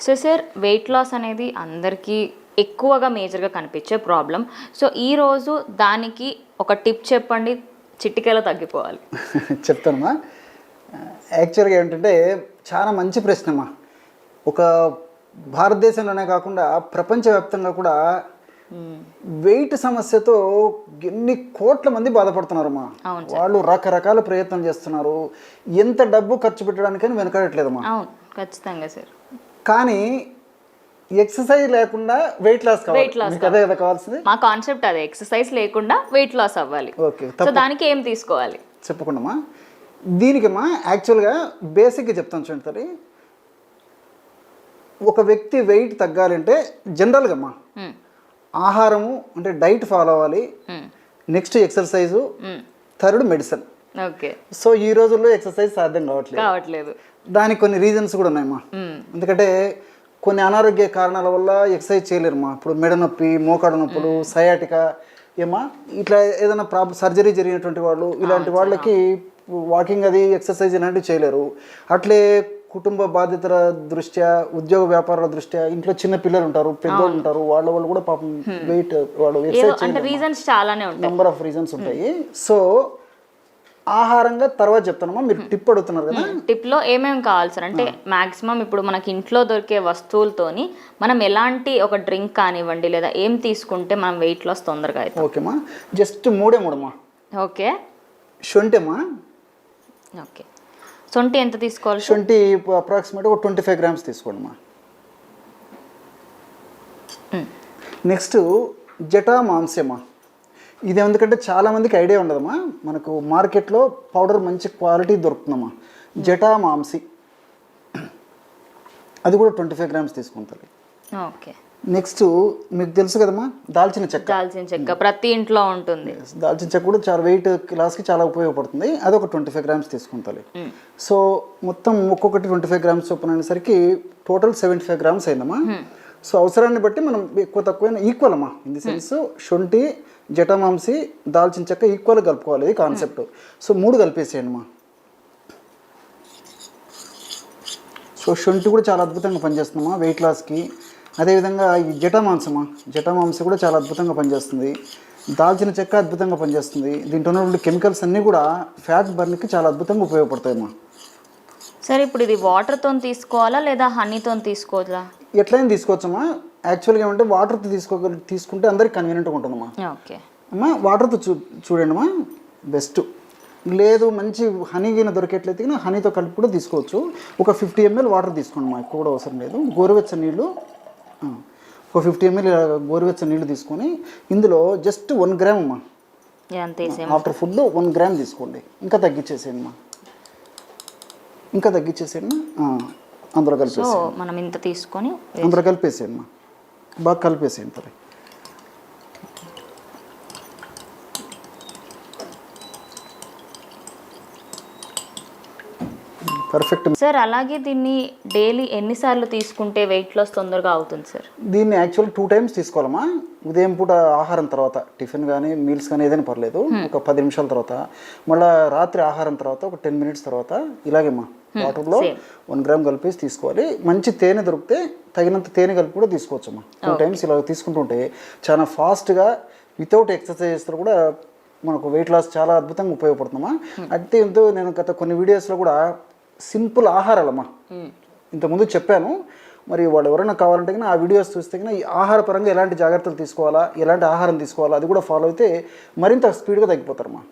So sir weight loss అనేది అందరికీ ఎక్కువగా మేజర్గా కనిపించే ప్రాబ్లం సో ఈరోజు దానికి ఒక టిప్ చెప్పండి చిటికెలో తగ్గిపోవాలి. చెప్తానమ్మా. యాక్చువల్గా ఏంటంటే చాలా మంచి ప్రశ్నమ్మా. ఒక భారతదేశంలోనే కాకుండా ప్రపంచవ్యాప్తంగా కూడా వెయిట్ సమస్యతో ఎన్ని కోట్ల మంది బాధపడుతున్నారమ్మా. వాళ్ళు రకరకాల ప్రయత్నం చేస్తున్నారు. ఎంత డబ్బు ఖర్చు పెట్టడానికని వెనకాడట్లేదమ్మా. అవును ఖచ్చితంగా సార్. కానీ ఎక్సర్సైజ్ లేకుండా వెయిట్ లాస్ loss మీకు అదే కదా కావాల్సింది? మా కాన్సెప్ట్ అదే ఎక్సర్సైజ్ లేకుండా వెయిట్ లాస్ అవ్వాలి. ఓకే సో దానికి ఏం తీసుకోవాలి? చెప్పకుండామా? దీనికమ్మా యాక్చువల్గా బేసిక్గా చెప్తాను చూడండి ఒక వ్యక్తి వెయిట్ తగ్గాలంటే జనరల్గా అమ్మా. మ్మ్. ఆహారము అంటే డైట్ ఫాలో అవ్వాలి. Next exercise. Third medicine okay. So ఈ రోజుల్లో ఎక్సర్సైజ్ సాధ్యం కావట్లేదు. కావట్లేదు. దానికి కొన్ని రీజన్స్ కూడా ఉన్నాయమ్మా. మ్మ్. ఎందుకంటే కొన్ని అనారోగ్య కారణాల వల్ల ఎక్సర్సైజ్ చేయలేరమ్మా. ఇప్పుడు మెడ నొప్పి మోకాడు నొప్పులు సయాటిక ఏమా ఇట్లా ఏదైనా ప్రాబ్లం సర్జరీ జరిగినటువంటి వాళ్ళు ఇలాంటి వాళ్ళకి వాకింగ్ అది ఎక్సర్సైజ్ ఇలాంటివి చేయలేరు. అట్లే కుటుంబ బాధ్యతల దృష్ట్యా ఉద్యోగ వ్యాపారాల దృష్ట్యా ఇంట్లో చిన్న పిల్లలు ఉంటారు పెద్దోళ్ళు ఉంటారు వాళ్ళ వాళ్ళు కూడా పాపం వెయిట్ వాళ్ళు ఎక్సర్సైజ్ అంటే రీజన్స్ చాలానే ఉంటాయి. నెంబర్ ఆఫ్ రీజన్స్ ఉంటాయి. సో ఆహారంగా తర్వాత చెప్తానమ్మా మీరు టిప్ అడుగుతున్నారు కదా? టిప్లో ఏమేమి కావాలి సార్? అంటే మాక్సిమం ఇప్పుడు మనకి ఇంట్లో దొరికే వస్తువులతోని మనం ఎలాంటి ఒక డ్రింక్ కానివ్వండి లేదా ఏం తీసుకుంటే మనం వెయిట్ లాస్ తొందరగా అవుతాం ఓకేమ్మా జస్ట్ మూడే మూడమ్మా. ఓకే. శొంఠిమ్మా ఓకే. సొంటి ఎంత తీసుకోవాలి? శొంఠి అప్రాక్సిమేట్ ఒక ట్వంటీ ఫైవ్ గ్రామ్స్ తీసుకోండిమ్మా. నెక్స్ట్ జటా మాంసమ్మా ఇది ఎందుకంటే చాలా మందికి ఐడియా ఉండదమ్మా. మనకు మార్కెట్లో పౌడర్ మంచి క్వాలిటీ దొరుకుతుందమ్మా. జటా మాంసి. అది కూడా ట్వంటీ ఫైవ్ గ్రామ్స్ తీసుకుంటుంది ఓకే. నెక్స్ట్ మీకు తెలుసు కదమ్మా దాల్చిన చెక్క. దాల్చిన చెక్క ప్రతి ఇంట్లో ఉంటుంది. దాల్చిన చెక్క కూడా చాలా వెయిట్ క్లాస్కి చాలా ఉపయోగపడుతుంది. అది ఒక ట్వంటీ ఫైవ్ గ్రామ్స్ తీసుకుంటాలి సో మొత్తం ఒక్కొక్కటి ట్వంటీ ఫైవ్ గ్రామ్స్ చొప్పున అనేసరికి టోటల్ సెవెంటీ ఫైవ్ గ్రామ్స్ అయిందమ్మా. సో అవసరాన్ని బట్టి మనం ఎక్కువ తక్కువ ఈక్వల్ అమ్మా. ఇన్ ది సెన్స్ శొంఠి జటమాంసి దాల్చిన చెక్క ఈక్వల్ కలుపుకోవాలి ఇది కాన్సెప్ట్ సో మూడు కలిపేసేయండి అమ్మా సో శొంఠి కూడా చాలా అద్భుతంగా పనిచేస్తుందమ్మా వెయిట్ లాస్కి అదేవిధంగా ఈ జటమాంసమా జటమాంస కూడా చాలా అద్భుతంగా పనిచేస్తుంది. దాల్చిన చెక్క అద్భుతంగా పనిచేస్తుంది. దీంట్లో ఉన్నటువంటి కెమికల్స్ అన్నీ కూడా ఫ్యాట్ బర్న్కి చాలా అద్భుతంగా ఉపయోగపడతాయమ్మా సరే ఇప్పుడు ఇది వాటర్తో తీసుకోవాలా లేదా హనీతో తీసుకోవాలా? ఎట్లయినా తీసుకోవచ్చమ్మా. యాక్చువల్గా ఏమంటే వాటర్తో తీసుకో తీసుకుంటే అందరికి కన్వీనియంట్గా ఉంటుందమ్మా. ఓకే. అమ్మా వాటర్తో చూ చూడండి అమ్మా బెస్ట్ లేదు మంచి హనీ గిన దొరికేట్లయితే గిన హనీతో కలిపి కూడా తీసుకోవచ్చు. ఒక ఫిఫ్టీ ఎంఎల్ వాటర్ తీసుకోండి అమ్మా ఎక్కువ కూడా అవసరం లేదు. గోరువెచ్చని నీళ్ళు ఒక ఫిఫ్టీ ఎంఎల్ గోరువెచ్చని నీళ్ళు తీసుకొని ఇందులో జస్ట్ వన్ గ్రామ్ అమ్మా. ఆఫ్టర్ ఫుడ్ వన్ గ్రామ్ తీసుకోండి. ఇంకా తగ్గించేసేయండి అమ్మా ఇంకా తగ్గించేసేయండి. అందులో కలిపేసి మనం ఇంత తీసుకొని అందులో కలిపేసేయండి బాగా కలిపేసేయండి తల్లి పర్ఫెక్ట్ సార్ అలాగే దీన్ని డైలీ ఎన్నిసార్లు తీసుకుంటే వెయిట్ లాస్ తొందరగా అవుతుంది సార్? దీన్ని యాక్చువల్ టూ టైమ్స్ తీసుకోవాలమ్మా. ఉదయం పూట ఆహారం తర్వాత టిఫిన్ కానీ మీల్స్ కానీ ఏదైనా పర్లేదు. ఒక పది నిమిషాల తర్వాత మళ్ళీ రాత్రి ఆహారం తర్వాత ఒక టెన్ మినిట్స్ తర్వాత ఇలాగేమ్మా. వాటర్లో వన్ గ్రామ్ కలిపేసి తీసుకోవాలి. మంచి తేనె దొరికితే తగినంత తేనె కలిపి కూడా తీసుకోవచ్చమ్మా. టూ టైమ్స్ ఇలా తీసుకుంటుంటే చాలా ఫాస్ట్గా వితౌట్ ఎక్సర్సైజెస్ కూడా మనకు వెయిట్ లాస్ చాలా అద్భుతంగా ఉపయోగపడుతుందమ్మా. అయితే ఎంతో నేను గత కొన్ని వీడియోస్లో కూడా సింపుల్ ఆహారాలమ్మా. ఇంతకుముందు చెప్పాను మరి వాళ్ళు ఎవరైనా కావాలంటే ఆ వీడియోస్ చూస్తే కన్నా ఈ ఆహార పరంగా ఎలాంటి జాగ్రత్తలు తీసుకోవాలా ఎలాంటి ఆహారం తీసుకోవాలా అది కూడా ఫాలో అయితే మరింత స్పీడ్గా తగ్గిపోతారమ్మా.